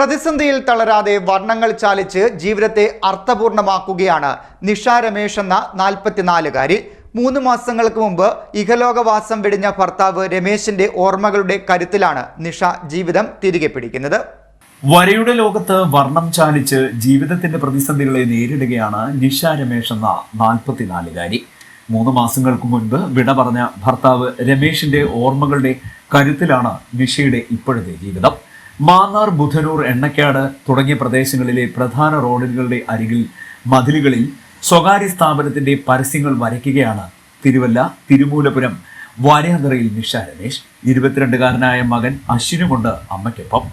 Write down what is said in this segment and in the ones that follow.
പ്രതിസന്ധിയിൽ തളരാതെ വർണങ്ങൾ ചാലിച്ച് ജീവിതത്തെ അർത്ഥപൂർണമാക്കുകയാണ് നിഷ രമേഷ് എന്ന നാൽപ്പത്തിനാലുകാരി. മൂന്ന് മാസങ്ങൾക്ക് മുമ്പ് ഇഹലോകവാസം വെടിഞ്ഞ ഭർത്താവ് രമേശിന്റെ ഓർമ്മകളുടെ കരുത്തിലാണ് നിഷ ജീവിതം തിരികെ പിടിക്കുന്നത്. വരയുടെ ലോകത്ത് വർണം ചാലിച്ച് ജീവിതത്തിന്റെ പ്രതിസന്ധികളെ നേരിടുകയാണ് നിഷ രമേഷ് എന്ന നാൽപ്പത്തിനാലുകാരി. മൂന്ന് മാസങ്ങൾക്ക് മുൻപ് വിട പറഞ്ഞ ഭർത്താവ് രമേശിന്റെ ഓർമ്മകളുടെ കരുത്തിലാണ് നിഷയുടെ ഇപ്പോഴത്തെ ജീവിതം. മാന്നാർ ബുധനൂർ എണ്ണക്കാട് തുടങ്ങിയ പ്രദേശങ്ങളിലെ പ്രധാന റോഡുകളുടെ അരികിൽ മതിലുകളിൽ സ്വകാര്യ സ്ഥാപനത്തിന്റെ പരസ്യങ്ങൾ വരയ്ക്കുകയാണ് തിരുവല്ല തിരുമൂലപുരം വാര്യാന്തറയിൽ നിഷ രമേശ് ഇരുപത്തിരണ്ടുകാരനായ മകൻ അശ്വിനുമുണ്ട് അമ്മയ്ക്കൊപ്പം.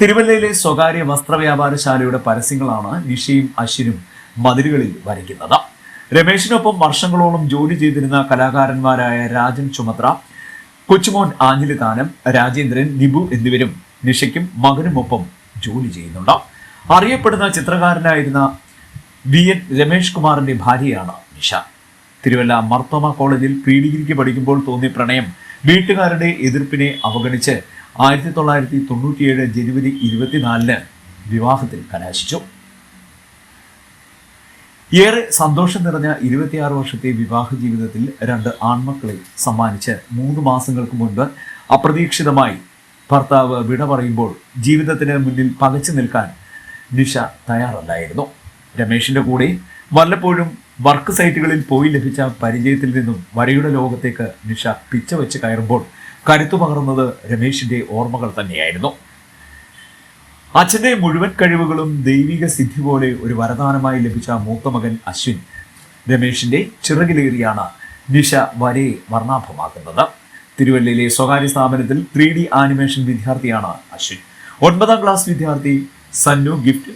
തിരുവല്ലയിലെ സ്വകാര്യ വസ്ത്രവ്യാപാരശാലയുടെ പരസ്യങ്ങളാണ് നിഷയും അശ്വിനും മതിലുകളിൽ വരയ്ക്കുന്നത്. രമേശിനൊപ്പം വർഷങ്ങളോളം ജോലി ചെയ്തിരുന്ന കലാകാരന്മാരായ രാജൻ ചുമത്ര കൊച്ചുമോൻ ആഞ്ഞിലിതാനം രാജേന്ദ്രൻ നിബു എന്നിവരും നിഷയ്ക്കും മകനുമൊപ്പം ജോലി ചെയ്യുന്നുണ്ട്. അറിയപ്പെടുന്ന ചിത്രകാരനായിരുന്ന വി എൻ രമേഷ് കുമാറിന്റെ ഭാര്യയാണ് നിഷ. തിരുവല്ല മർത്തോമ കോളേജിൽ പ്രീ ഡിഗ്രിക്ക് പഠിക്കുമ്പോൾ തോന്നിയ പ്രണയം വീട്ടുകാരുടെ എതിർപ്പിനെ അവഗണിച്ച് ആയിരത്തി തൊള്ളായിരത്തി തൊണ്ണൂറ്റിയേഴ് ജനുവരി ഇരുപത്തിനാലിന് വിവാഹത്തിൽ കലാശിച്ചു. ഏറെ സന്തോഷം നിറഞ്ഞ ഇരുപത്തിയാറ് വർഷത്തെ വിവാഹ ജീവിതത്തിൽ രണ്ട് ആൺമക്കളെ സമ്മാനിച്ച് മൂന്ന് മാസങ്ങൾക്ക് മുൻപ് അപ്രതീക്ഷിതമായി ഭർത്താവ് വിട പറയുമ്പോൾ ജീവിതത്തിന് മുന്നിൽ പകച്ചു നിൽക്കാൻ നിഷ തയ്യാറല്ലായിരുന്നു. രമേശിന്റെ കൂടെ വല്ലപ്പോഴും വർക്ക് സൈറ്റുകളിൽ പോയി ലഭിച്ച പരിചയത്തിൽ നിന്നും വരയുടെ ലോകത്തേക്ക് നിഷ പിച്ച വെച്ച് കയറുമ്പോൾ കരുത്തു പകർന്നത് രമേശിന്റെ ഓർമ്മകൾ തന്നെയായിരുന്നു. അച്ഛന്റെ മുഴുവൻ കഴിവുകളും ദൈവിക സിദ്ധി പോലെ ഒരു വരദാനമായി ലഭിച്ച മൂത്ത മകൻ അശ്വിൻ രമേശിന്റെ ചിറകിലേറിയാണ് നിഷ വരയെ വർണാഭമാക്കുന്നത്. തിരുവല്ലയിലെ സ്വകാര്യ സ്ഥാപനത്തിൽ ത്രീ ഡി ആനിമേഷൻ വിദ്യാർത്ഥിയാണ് അശ്വിൻ. ഒൻപതാം ക്ലാസ് വിദ്യാർത്ഥി സന്നു ഗിഫ്റ്റ്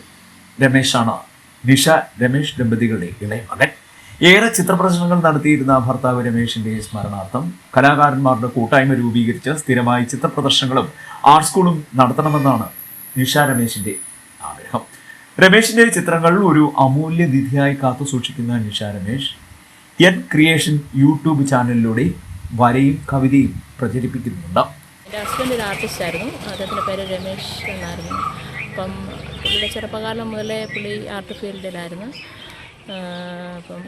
രമേശാണ്. നിഷ രമേശ് ദമ്പതികളുടെ ഇളയ മകൻ. ഏറെ ചിത്രപ്രദർശനങ്ങൾ നടത്തിയിരുന്ന ഭർത്താവ് രമേശിന്റെ സ്മരണാർത്ഥം കലാകാരന്മാരുടെ കൂട്ടായ്മ രൂപീകരിച്ച് സ്ഥിരമായി ചിത്രപ്രദർശനങ്ങളും ആർട്ട് സ്കൂളും നടത്തണമെന്നാണ് നിഷ രമേശിന്റെ ആഗ്രഹം. രമേശിന്റെ ചിത്രങ്ങൾ ഒരു അമൂല്യ നിധിയായി കാത്തു സൂക്ഷിക്കുന്ന Nisha Ramesh N creation YouTube ചാനലിലൂടെ വരയും കവിതയും പ്രചരിപ്പിക്കുന്നുണ്ട്. എന്റെ ഹസ്ബൻഡ് ഒരു ആർട്ടിസ്റ്റ് ആയിരുന്നു. അദ്ദേഹത്തിന്റെ പേര് രമേശ് എന്നായിരുന്നു. അപ്പം പുള്ളിയുടെ ചെറുപ്പകാലം മുതലേ പുള്ളി ആർട്ട് ഫീൽഡിലായിരുന്നു അപ്പം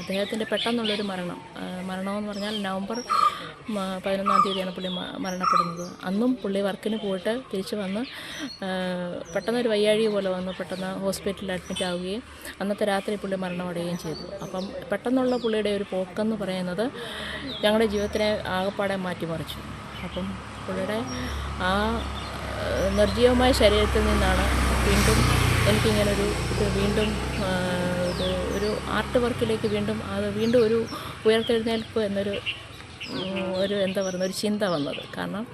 അദ്ദേഹത്തിന്റെ പെട്ടെന്നുള്ളൊരു മരണം. മരണമെന്ന് പറഞ്ഞാൽ നവംബർ പതിനൊന്നാം തീയതിയാണ് പുള്ളി മരണപ്പെടുന്നത്. അന്നും പുള്ളി വർക്കിന് പോയിട്ട് തിരിച്ചു വന്ന് പെട്ടെന്നൊരു വയ്യാഴിക പോലെ വന്ന് പെട്ടെന്ന് ഹോസ്പിറ്റലിൽ അഡ്മിറ്റ് ആവുകയും അന്നത്തെ രാത്രി പുള്ളി മരണമടയുകയും ചെയ്തു. അപ്പം പെട്ടെന്നുള്ള പുള്ളിയുടെ ഒരു പോക്കെന്ന് പറയുന്നത് ഞങ്ങളുടെ ജീവിതത്തിനെ ആകപ്പാടെ മാറ്റിമറിച്ചു. അപ്പം പുള്ളിയുടെ ആ നിർജീവമായ ശരീരത്തിൽ നിന്നാണ് വീണ്ടും എനിക്കിങ്ങനൊരു വീണ്ടും ഒരു ആർട്ട് വർക്കിലേക്ക് വീണ്ടും അത് വീണ്ടും ഒരു ഉയർത്തെഴുന്നേൽപ്പ് എന്നൊരു ഒരു എന്താ പറയുന്ന ഒരു ചിന്ത വന്നത്. കാരണം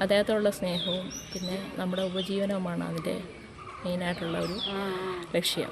അദ്ദേഹത്തോടുള്ള സ്നേഹവും പിന്നെ നമ്മുടെ ഉപജീവനവുമാണ് അതിന്റെ മെയിനായിട്ടുള്ള ഒരു ലക്ഷ്യം.